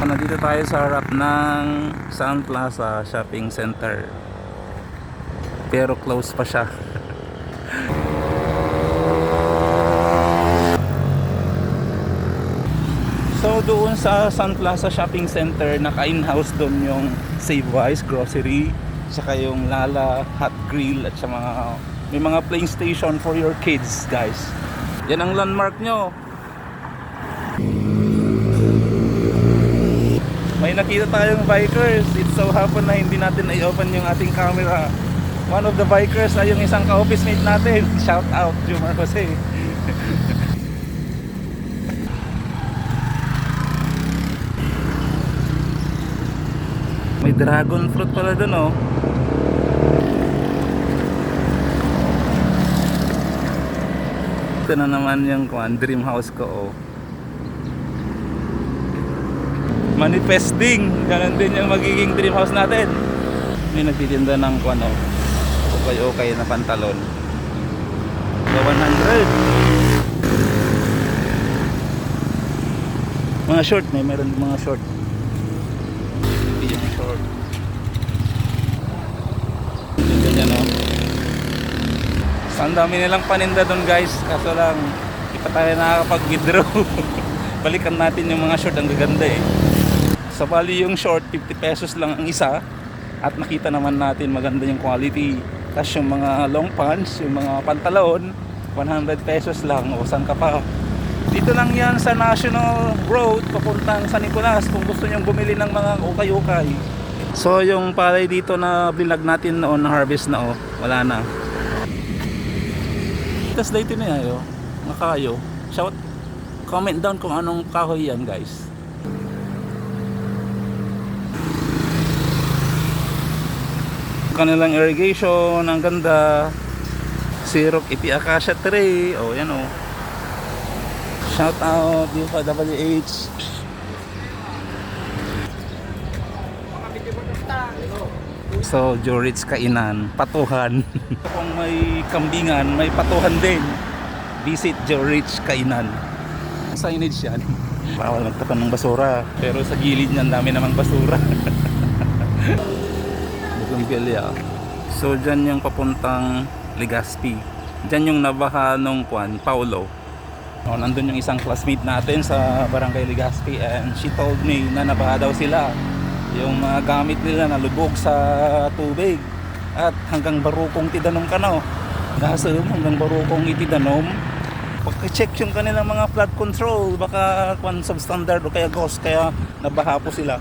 Nandito tayo sa harap ng Sun Plaza Shopping Center. Pero close pa siya. So doon sa Sun Plaza Shopping Center, naka-in-house doon yung Save Wise Grocery, saka yung Lala Hot Grill at saka mga may mga playing station for your kids, guys. Yan ang landmark nyo. May nakita tayong bikers. It so happen na hindi natin na-open yung ating camera. One of the bikers ay yung isang ka-office mate natin. Shout out, Jumar Jose. May dragon fruit pala dun oh. Ito na naman yung kwan, dream house ko oh. Manifesting, ganun din yung magiging dream house natin. May nagtitinda ng kwan oh. Okay okay na pantalon. So 100. Mga short, may meron mga short. Yung short. Ganyan oh. So, ang dami nilang paninda doon guys. Kaso lang, hindi pa tayo nakakapag-withdraw. Balikan natin yung mga short. Ang gaganda eh. So bali yung short, 50 pesos lang ang isa. At nakita naman natin maganda yung quality. Tapos yung mga long pants, yung mga pantalon, 100 pesos lang. O saan ka pa? Dito lang yan sa National Road, papuntang San Nicolas kung gusto nyong bumili ng mga ukay-ukay. So yung palay dito na bilag natin noon na harvest na oh, wala na. Tapos dito na yan, oh. mga kayo. Shout, comment down kung anong kahoy yan guys. Kanilang irrigation, ang ganda. Sirok Ipi Acacia Tree. Oh, yan oh. Shout out DFWH. So, Jorits Kainan, Patuhan. Kung may kambingan, may patuhan din. Visit Jorits Kainan. Signage yan. Bawal magtapan ng basura. Pero sa gilid niyan, dami namang basura. Bougainvillea. So, dyan yung papuntang Legazpi. Dyan yung nabaha nung Kwan, Paulo. Oh, nandun yung isang classmate natin sa Barangay Legazpi and she told me na nabaha daw sila. Yung mga gamit nila nalubog sa tubig. At hanggang barukong tidanom ka na. oh. Nasa hanggang barukong itidanom. Pagka-check yung kanilang mga flood control, baka kwan substandard o kaya ghost, kaya nabaha po sila.